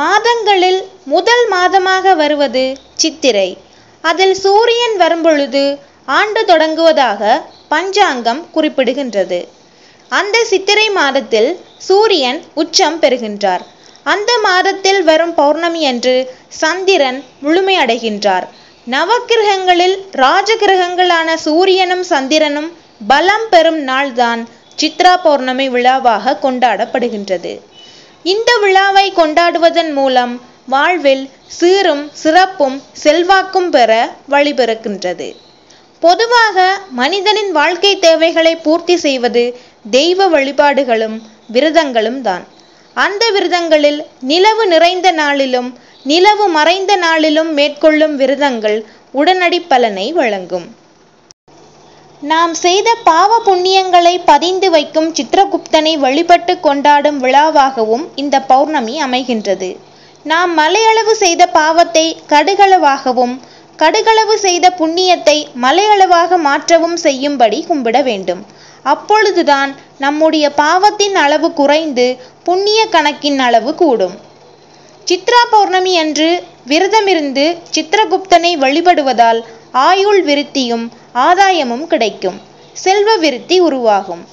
மாதங்களில் முதல் மாதமாக வருவது சித்திரை. அதில் சூரியன் வரும்பொழுது ஆண்டு தொடங்குவதாக பஞ்சாங்கம் குறிப்பிடுகின்றது. அந்த சித்திரை மாதத்தில் சூரியன் உச்சம் பெறுகின்றார். அந்த மாதத்தில் வரும் பௌர்ணமி அன்று சந்திரன் முழுமையடைகின்றார் நவக்கிரகங்களில் ராஜகிரகங்களான சூரியனும் சந்திரனும் பலம் பெறும் நாள்தான் சித்ரா பௌர்ணமி விழாவாக கொண்டாடப்படுகின்றது. இந்த விழாவை கொண்டாடுவதன் மூலம் வாழ்வில் சீரும் சிறப்பும் செல்வாக்கும் பெற வழிபிறக்கின்றது. பொதுவாக மனிதனின் வாழ்க்கை தேவைகளை பூர்த்தி செய்வது தெய்வ வழிபாடுகளும் விரதங்களும் தான். அந்த விரதங்களில் நிலவு நிறைந்த நாளிலும் நிலவு மறைந்த நாளிலும் மேற்கொள்ளும் விரதங்கள் உடனடி பலனை வழங்கும். நாம் செய்த பாவ புண்ணியங்களை பதிந்து வைக்கும் சித்திரகுப்தனை வழிபட்டு கொண்டாடும் விழாவாகவும் இந்த பௌர்ணமி அமைகின்றது. நாம் மலையளவு செய்த பாவத்தை கடுகளவாகவும் கடுகளவு செய்த புண்ணியத்தை மலையளவாக மாற்றவும் செய்யும்படி கும்பிட வேண்டும். அப்பொழுதுதான் நம்முடைய பாவத்தின் அளவு குறைந்து புண்ணிய கணக்கின் அளவு கூடும். சித்ரா பௌர்ணமி அன்று விரதமிருந்து சித்திரகுப்தனை வழிபடுவதால் ஆயுள் விருத்தியும் ஆதாயமும் கிடைக்கும். செல்வ விருத்தி உருவாகும்.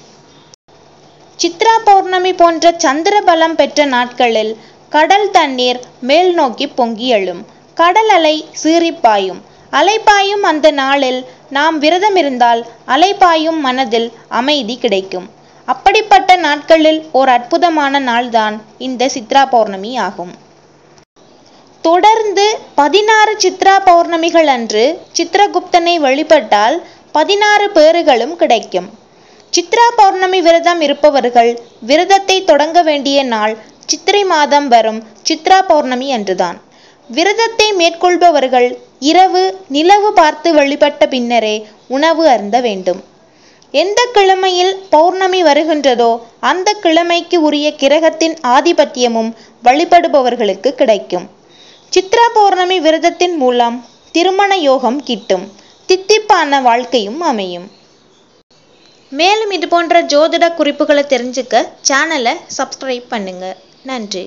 சித்ரா பௌர்ணமி போன்ற சந்திர பலம் பெற்ற நாட்களில் கடல் தண்ணீர் மேல் நோக்கி பொங்கி எழும். கடல் அலை சீறிப்பாயும். அலைப்பாயும் அந்த நாளில் நாம் விரதமிருந்தால் அலைப்பாயும் மனதில் அமைதி கிடைக்கும். அப்படிப்பட்ட நாட்களில் ஓர் அற்புதமான நாள்தான் இந்த சித்ரா பௌர்ணமி ஆகும். தொடர்ந்து பதினாறு சித்ரா பௌர்ணமிகள் அன்று சித்ரகுப்தனை வழிபட்டால் பதினாறு பேறுகளும் கிடைக்கும். சித்ரா பௌர்ணமி விரதம் இருப்பவர்கள் விரதத்தை தொடங்க வேண்டிய நாள் சித்திரை மாதம் வரும் சித்ரா பௌர்ணமி அன்றுதான். விரதத்தை மேற்கொள்பவர்கள் இரவு நிலவு பார்த்து வழிபட்ட பின்னரே உணவு அருந்த வேண்டும். எந்த கிழமையில் பௌர்ணமி வருகின்றதோ அந்த கிழமைக்கு உரிய கிரகத்தின் ஆதிபத்தியமும் வழிபடுபவர்களுக்கு கிடைக்கும். சித்ரா பௌர்ணமி விரதத்தின் மூலம் திருமண யோகம் கிட்டும் தித்திப்பான வாழ்க்கையும் அமையும். மேலும் இது போன்ற ஜோதிட குறிப்புகளை தெரிஞ்சுக்க சேனலை சப்ஸ்கிரைப் பண்ணுங்க. நன்றி.